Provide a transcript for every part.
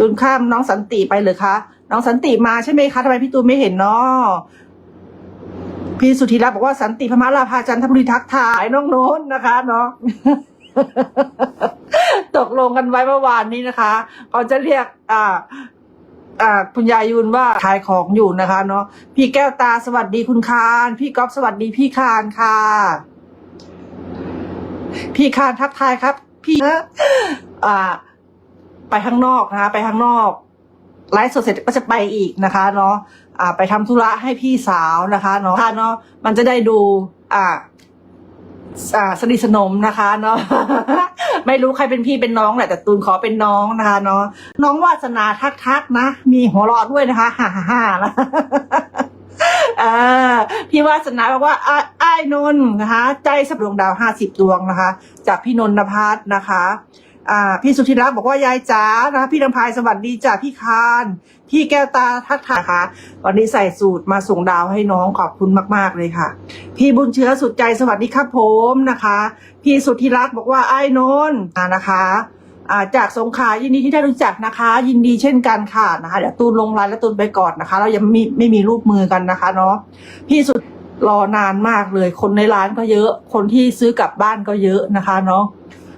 ตูนข้ามน้องสันติไปเลยคะ น้องสันติมาใช่ไหมคะทำไมพี่ตูนไม่เห็นเนาะพี่สุธีรัตน์บอกว่าสันติพมาลาภาจันทบุรีทักทายน้องโน้นนะคะเนาะตกลงกันไว้เมื่อวานนี้นะคะเขาจะเรียกอ่าอ่าคุณยายยุนว่าขายของอยู่นะคะเนาะพี่แก้วตาสวัสดีคุณคาน พี่ก๊อฟสวัสดีพี่คานค่ะ พี่คานทักทายครับ พี่อ่า ไปข้างนอกนะคะ ไปข้างนอกไลฟ์สดเสร็จก็จะไปอีกนะคะเนาะอ่า ไปทำธุระให้พี่สาวนะคะเนาะค่ะเนาะมันจะได้ดู อ่าอ่าสนิทสนมนะคะเนาะไม่รู้ใครเป็นพี่เป็นน้องแหละแต่ตูนขอเป็นน้องนะคะเนาะน้องวาสนาทักทักนะ มีหัวเราะด้วยนะคะฮ่าฮ่าฮ่านะอ่าพี่วาสนาบอกว่าอ้ายอ้นนนะคะ ใจสับดวงดาวห้าสิบดวงนะคะ จากพี่นนทพัฒน์นะคะ พี่สุธิรักษ์บอกว่ายายจ๋านะคะพี่นภพายสวัสดีจ้ะพี่คานพี่แก้วตาทักทายค่ะวันนี้ใส่สูตรมาส่งดาวให้น้องขอบคุณมาก ๆ เลยค่ะ พี่บุญเชื้อสุดใจสวัสดีครับผมนะคะ พี่สุธิรักษ์บอกว่าไอ้นนท์นะคะจากสงขลายินดีที่ได้รู้จักนะคะ ยินดีเช่นกันค่ะนะคะเดี๋ยวตูนลงรายและตูนไปก่อนนะคะ เรายังไม่ไม่มีรูปมือกันนะคะเนาะพี่สุดรอนานมากเลย คนในร้านก็เยอะ คนที่ซื้อกลับบ้านก็เยอะนะคะเนาะ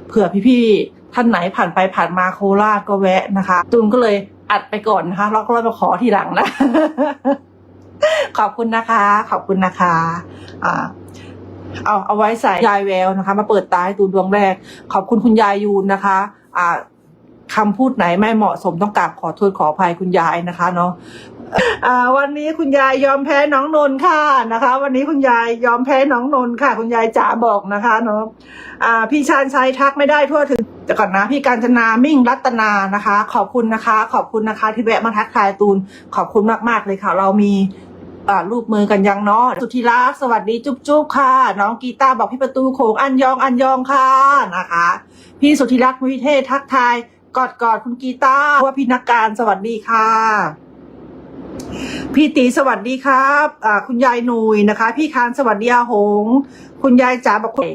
เผื่อพี่ๆ ท่านไหนผ่านไปผ่านมาโคราชก็แวะนะคะ ตูนก็เลยอัดไปก่อนนะคะแล้วก็มาขอทีหลังนะขอบคุณนะคะ ขอบคุณนะคะอ่าเอาเอาไว้ใส่ยายแววนะคะ มาเปิดตาให้ตูนดวงแรก ขอบคุณคุณยายยูนนะคะ อ่าคำพูดไหนไม่เหมาะสมต้องกราบขอโทษขออภัยคุณยายนะคะเนาะ อ่าวันนี้คุณยายยอมแพ้น้องนนท์ค่ะนะคะ วันนี้คุณยายยอมแพ้น้องนนท์ค่ะ คุณยายจ๋าบอกนะคะเนาะอ่าพี่ชาญชัยทักไม่ได้ทั่วถึงแต่ก่อนนะพี่การจนามิ่งรัตนานะคะ ขอบคุณนะคะ ขอบคุณนะคะ ที่แวะมาทักทายตูนขอบคุณมากๆเลยค่ะ เรามีอ่ารูปมือกันยังเนาะสุธิรักษ์สวัสดีจุ๊บจุ๊บค่ะ น้องกีตาร์บอกพี่ประตูโขงอันยองอันยองค่ะนะคะ พี่สุธิรักษ์วิเทศทักทายกอดกอดคุณกีตาร์ว่าพี่นักการสวัสดีค่ะ พี่ตีสวัสดีครับอ่าคุณยายหนุยนะคะ พี่คานสวัสดีอาหง คุณยายจ๋าบอกคุณ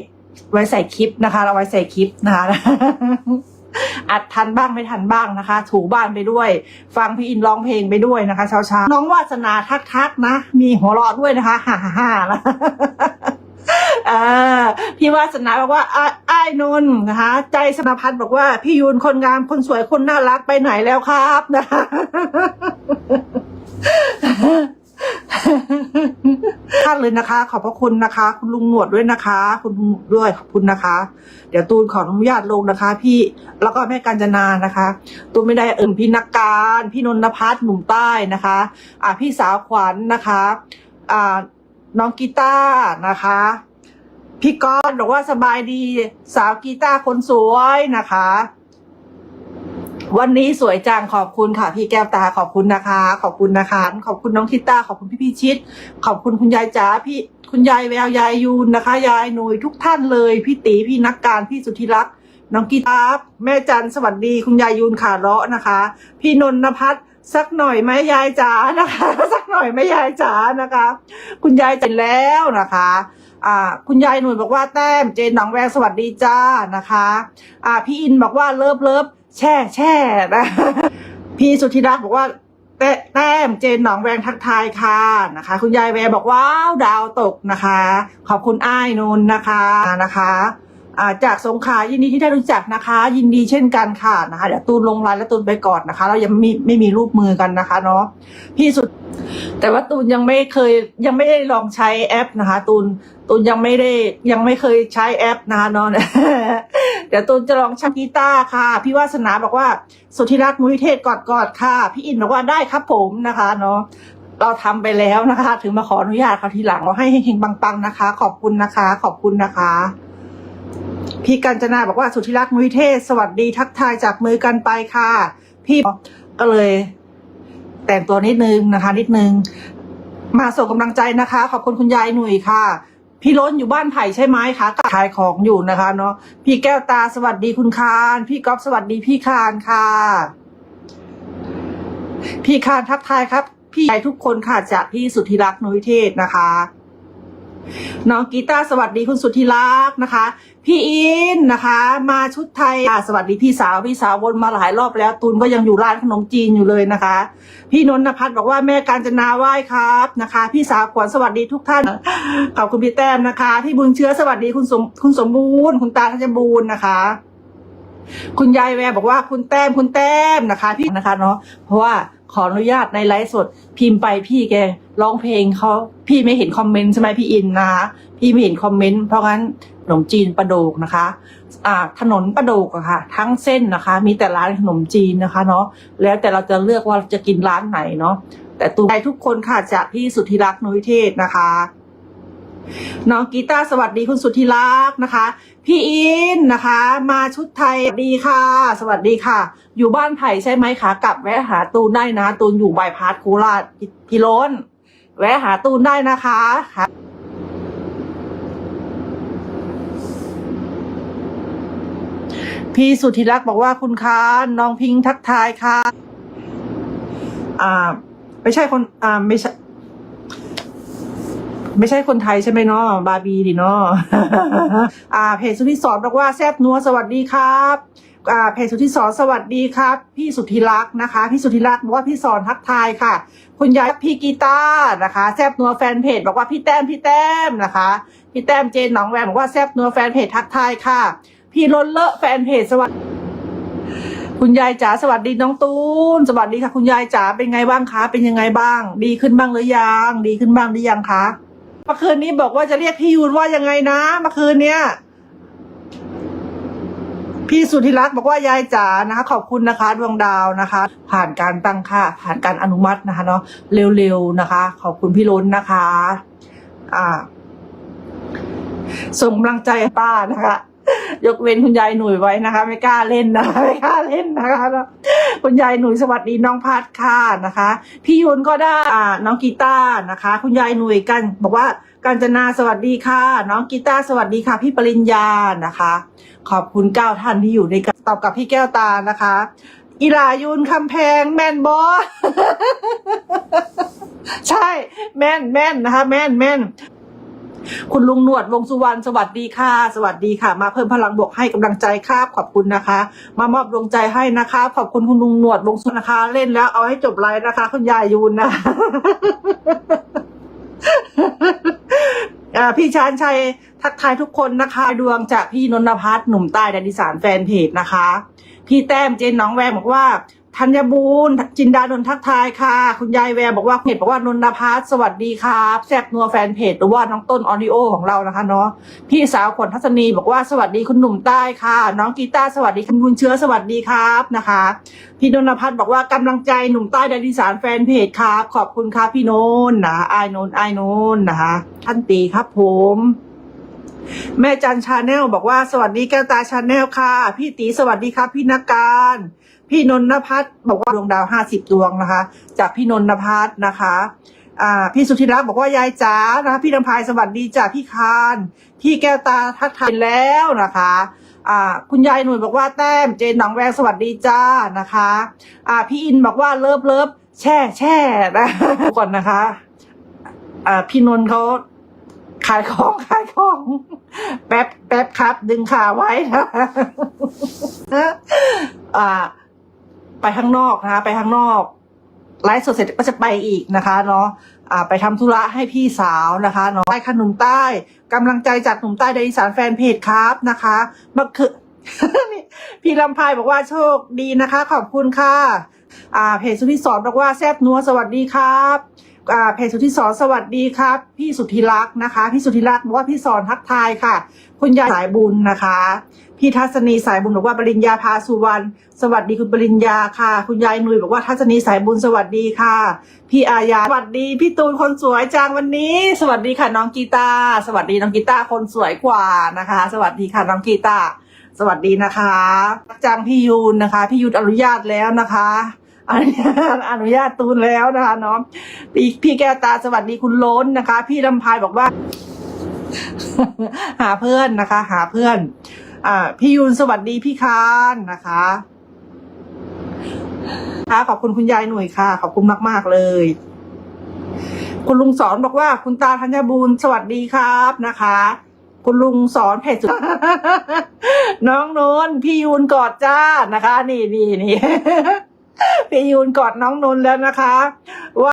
ไว้ใส่คลิปนะคะ เราไว้ใส่คลิปนะคะ อัดทันบ้างไม่ทันบ้างนะคะ ถูบ้านไปด้วย ฟังพี่อินร้องเพลงไปด้วยนะคะเช้าเช้าๆน้องวาสนาทักทักๆนะ มีหัวเราะด้วยนะคะฮ่าฮ่าฮ่านะพี่วาสนาบอกว่าอ้ายอ้ายนนนะคะ ใจสนพัฒน์บอกว่า พี่ยูนคนงามคนสวยคนน่ารักไปไหนแล้วครับนะคะ ท่านเลยนะคะ ขอบพระคุณนะคะ คุณลุงหนวดด้วยนะคะ คุณลุงด้วยขอบคุณนะคะ เดี๋ยวตูนขออนุญาตลงนะคะ พี่แล้วก็แม่กัญจนานะคะ ตูนไม่ได้เอิ่มพี่นักการ พี่นนทพัฒน์หนุ่มใต้นะคะ อ่าพี่สาวขวัญนะคะอ่าน้องกีตาร์นะคะ พี่ก้อนบอกว่าสบายดีสาวกีตาร์คนสวยนะคะ วันนี้สวยจังขอบคุณค่ะพี่แก้วตาขอบคุณนะคะ ขอบคุณนะคะ ขอบคุณน้องทิต้าขอบคุณพี่พี่ชิดขอบคุณคุณยายจ๋าพี่คุณยายแววยายยูนนะคะ ยายหนุยทุกท่านเลย พี่ตีพี่นักการพี่สุธิรักษ์น้องกีตาร์แม่จันสวัสดี คุณยายยูนขาเลาะนะคะ พี่นนทพัฒน์สักหน่อยไหมยายจ๋านะคะ สักหน่อยไหมยายจ๋านะคะ คุณยายเสร็แล้วนะคะอ่าคุณยายหนุ่ยบอกว่าแต้มเจนหนองแวงสวัสดีจ้านะคะ อ่าพี่อินบอกว่าเลิฟเลิฟ แช่แช่นะพี่สุธิรักษ์บอกว่าแต้แต้มเจนหนองแวงทักทายค่ะนะคะ คุณยายแววบอกว้าวดาวตกนะคะ ขอบคุณอ้ายนนท์นะคะนะคะอ่าจากสงขลายินดีที่ได้รู้จักนะคะ ยินดีเช่นกันค่ะนะคะเดี๋ยวตูนลงรายและตูนไปก่อนนะคะ เรายังไม่ไม่มีรูปมือกันนะคะเนาะพี่สุด แต่ว่าตูนยังไม่เคยยังไม่ได้ลองใช้แอปนะคะ ตูนตูนยังไม่ได้ยังไม่เคยใช้แอปนะคะเนาะ เดี๋ยวตูนจะลองชักกีตาร์ค่ะ พี่วาสนาบอกว่า สุธิรักษ์มุ้ยเทศกอดกอดค่ะ พี่อินบอกว่าได้ครับผมนะคะเนาะเราทำไปแล้วนะคะ ถึงมาขออนุญาตเขาทีหลังเราให้เฮงๆปังๆนะคะ ขอบคุณนะคะ ขอบคุณนะคะ พี่กัญจนาบอกว่าสุธิรักษ์มุ้ยเทศ สวัสดีทักทายจากมือกันไปค่ะ พี่ก็เลย แต่งตัวนิดนึงนะคะ นิดนึงมาส่งกำลังใจนะคะ ขอบคุณคุณยายหนุ่ยค่ะ พี่ล้นอยู่บ้านไผ่ใช่ไหมคะขายของอยู่นะคะเนาะพี่แก้วตาสวัสดีคุณคาน พี่ก๊อฟสวัสดีพี่คานค่ะ พี่คานทักทายครับ พี่ใหญ่ทุกคนค่ะจากพี่สุธิรักษ์นุยเทศนะคะ น้องกีตาสวัสดีคุณสุธิรักษ์นะคะ พี่อินนะคะ มาชุดไทยอะสวัสดีพี่สาวพี่สาววนมาหลายรอบแล้วตูนก็ยังอยู่ร้านขนมจีนอยู่เลยนะคะ พี่นนทพัฒน์บอกว่าแม่การจนาไหว้ครับนะคะ พี่สาวขวัญสวัสดีทุกท่านขอบคุณพี่แต้มนะคะ พี่บุญเชื้อสวัสดีคุณสมคุณสมบูรณ์คุณตาทัชบูรณ์นะคะคุณยายแววบอกว่าคุณแต้มคุณแต้มนะคะ พี่นะคะเนาะเพราะว่า ขออนุญาตในไลฟ์สด พิมพ์ไปพี่แกร้องเพลงเขาพี่ไม่เห็นคอมเมนต์ใช่ไหมพี่อินนะคะพี่ไม่เห็นคอมเมนต์เพราะงั้นขนมจีนประโดกนะคะอ่าถนนประโดกอะค่ะ ทั้งเส้นนะคะ มีแต่ร้านขนมจีนนะคะเนาะแล้วแต่เราจะเลือกว่าจะกินร้านไหนเนาะแต่ตูใจทุกคนค่ะจากพี่สุธิรักษ์นุ้ยเทศนะคะ น้องกีตาสวัสดีคุณสุธิรักษ์นะคะ พี่อินนะคะ มาชุดไทยดีค่ะ สวัสดีค่ะ อยู่บ้านไผ่ใช่ไหมคะกลับแวะหาตูนได้นะ ตูนอยู่บายพาสโคราชพิโรนแวะหาตูนได้นะคะค่ะพี่สุธิรักษ์บอกว่าคุณคะน้องพิงทักทายค่ะ อ่า ไม่ใช่คน อ่า ไม่ใช่ ไม่ใช่คนไทยใช่ไหมเนาะบาร์บีดิเนาะอ่าเพจสุธิสอนบอกว่าแซบนัวสวัสดีครับอ่าเพจสุธิสอนสวัสดีครับ พี่สุธิรักษ์นะคะ พี่สุธิรักษ์บอกว่าพี่สอนทักทายค่ะ คุณยายพี่กีตาร์นะคะแซบนัวแฟนเพจบอกว่าพี่แต้มพี่แต้มนะคะ พี่แต้มเจนหนองแวงบอกว่าแซบนัวแฟนเพจทักทายค่ะ พี่ล้นเลอะแฟนเพจสวัสดีคุณยายจ๋าสวัสดีน้องตูนสวัสดีค่ะ คุณยายจ๋าเป็นไงบ้างคะเป็นยังไงบ้าง ดีขึ้นบ้างหรือยัง ดีขึ้นบ้างหรือยังคะ มื่อคืนนี้บอกว่าจะเรียกพี่ยูนว่ายังไงนะเมื่อคืนเนี้ยพี่สุธิรักษ์บอกว่ายายจ๋านะคะ ขอบคุณนะคะ ดวงดาวนะคะ ผ่านการตั้งค่า ผ่านการอนุมัตินะคะเนาะเร็วๆนะคะ ขอบคุณพี่ล้นนะคะ อ่าส่งกำลังใจป้านะคะ ยกเว้นคุณยายหนุ่ยไว้นะคะ ไม่กล้าเล่นนะคะไม่กล้าเล่นนะคะคุณยายหนุ่ยสวัสดีน้องพัดค่ะนะคะ พี่ยุนก็ได้อ่าน้องกีตาร์นะคะ คุณยายหนุ่ยกัน บอกว่าการจนาสวัสดีค่ะ น้องกีตาร์สวัสดีค่ะ พี่ปริญญานะคะ ขอบคุณเก้าท่านที่อยู่ในกตอบกับพี่แก้วตานะคะ อีลายุนคำแพงแมนบอสใช่แม่นแม่นนะคะ แม่นแม่น คุณลุงหนวดวงสุวรรณสวัสดีค่ะ สวัสดีค่ะ มาเพิ่มพลังบวกให้กำลังใจครับขอบคุณนะคะ มามอบดวงใจให้นะคะ ขอบคุณคุณลุงหนวดวงสุวรรณนะคะ เล่นแล้วเอาให้จบไลน์นะคะ คุณยายยูนนะพี่ชานชัยทักทายทุกคนนะคะ ดวงจากพี่นนทพัฒน์หนุ่มใต้แดนอีสานแฟนเพจนะคะ พี่แต้มเจนน้องแวงบอกว่าธัญบูรณ์จินดานนทักทายค่ะ คุณยายแววบอกว่าเพจบอกว่านนทพัฒน์สวัสดีครับแซบนัวแฟนเพจหรือว่าน้องต้นออดิโอของเรานะคะเนาะพี่สาวขวัญทัศนีบอกว่าสวัสดีคุณหนุ่มใต้ค่ะ น้องกีตาร์สวัสดีคุณบุญเชื้อสวัสดีครับนะคะ พี่นนทพัฒน์บอกว่ากำลังใจหนุ่มใต้ดนอีสานแฟนเพจครับขอบคุณครับพี่โนนนะไอโนนไอโนนนะคะท่านตีครับผม แม่จันชาแนลบอกว่าสวัสดีแก้วตาชาแนลค่ะ พี่ตีสวัสดีครับพี่นักการ พี่นนทพัฒน์บอกว่าดวงดาวห้าสิบดวงนะคะ จากพี่นนทพัฒน์นะคะอ่าพี่สุธิรักษ์บอกว่ายายจ๋านะคะพี่นภายสวัสดีจากพี่คานพี่แก้วตาทักทายแล้วนะคะอ่าคุณยายหนุ่ยบอกว่าแต้มเจนหนองแวงสวัสดีจ้านะคะอ่าพี่อินบอกว่าเลิฟเลิฟแช่แช่นะก่อนนะคะอ่าพี่นนท์เขา ขายของขายของ แป๊บแป๊บครับ ดึงขาไว้นะอ่า ไปข้างนอกนะคะไปข้างนอกไลฟ์สดเสร็จก็จะไปอีกนะคะเนาะอ่า ไปทำธุระให้พี่สาวนะคะเนาะใต้ขนมใต้กำลังใจจากหนุ่มใต้ในอีสานแฟนเพจครับนะคะมื่อคืนนี่พี่ลำพายบอกว่าโชคดีนะคะ ขอบคุณค่ะ อ่า เพจสุทธิสอนบอกว่าแซบนัวสวัสดีครับ อ่าเพจสุธิสอนสวัสดีครับ พี่สุธิรักษ์นะคะ พี่สุธิรักษ์บอกว่าพี่สอนทักทายค่ะ คุณยายสายบุญนะคะ พี่ทัศนีสายบุญบอกว่าปริญญาพาสุวรรณสวัสดีคุณปริญญาค่ะ คุณยายนุยบอกว่าทัศนีสายบุญสวัสดีค่ะ พี่อาญาสวัสดีพี่ตูนคนสวยจังวันนี้ สวัสดีค่ะน้องกีตาสวัสดีน้องกีตาคนสวยกว่านะคะ สวัสดีค่ะน้องกีตาสวัสดีนะคะจังพี่ยูนนะคะ พี่ยูนอนุญาตแล้วนะคะ อนุญาตอนุญาตตูนแล้วนะคะเนาะพี่พี่แก้วตาสวัสดีคุณล้นนะคะ พี่ลำพายบอกว่า หาเพื่อนนะคะ หาเพื่อน อ่า พี่ยูนสวัสดีพี่คานนะคะค่ะขอบคุณคุณยายหน่วยค่ะ ขอบคุณมาก ๆ เลย คุณลุงสอนบอกว่า คุณตาธัญบูรณ์สวัสดีครับนะคะ คุณลุงสอนเพจสุดน้องโน้นพี่ยูนกอดจ้านะคะ นี่นี่นี่ พี่ยูนกอดน้องนนท์แล้วนะคะว่า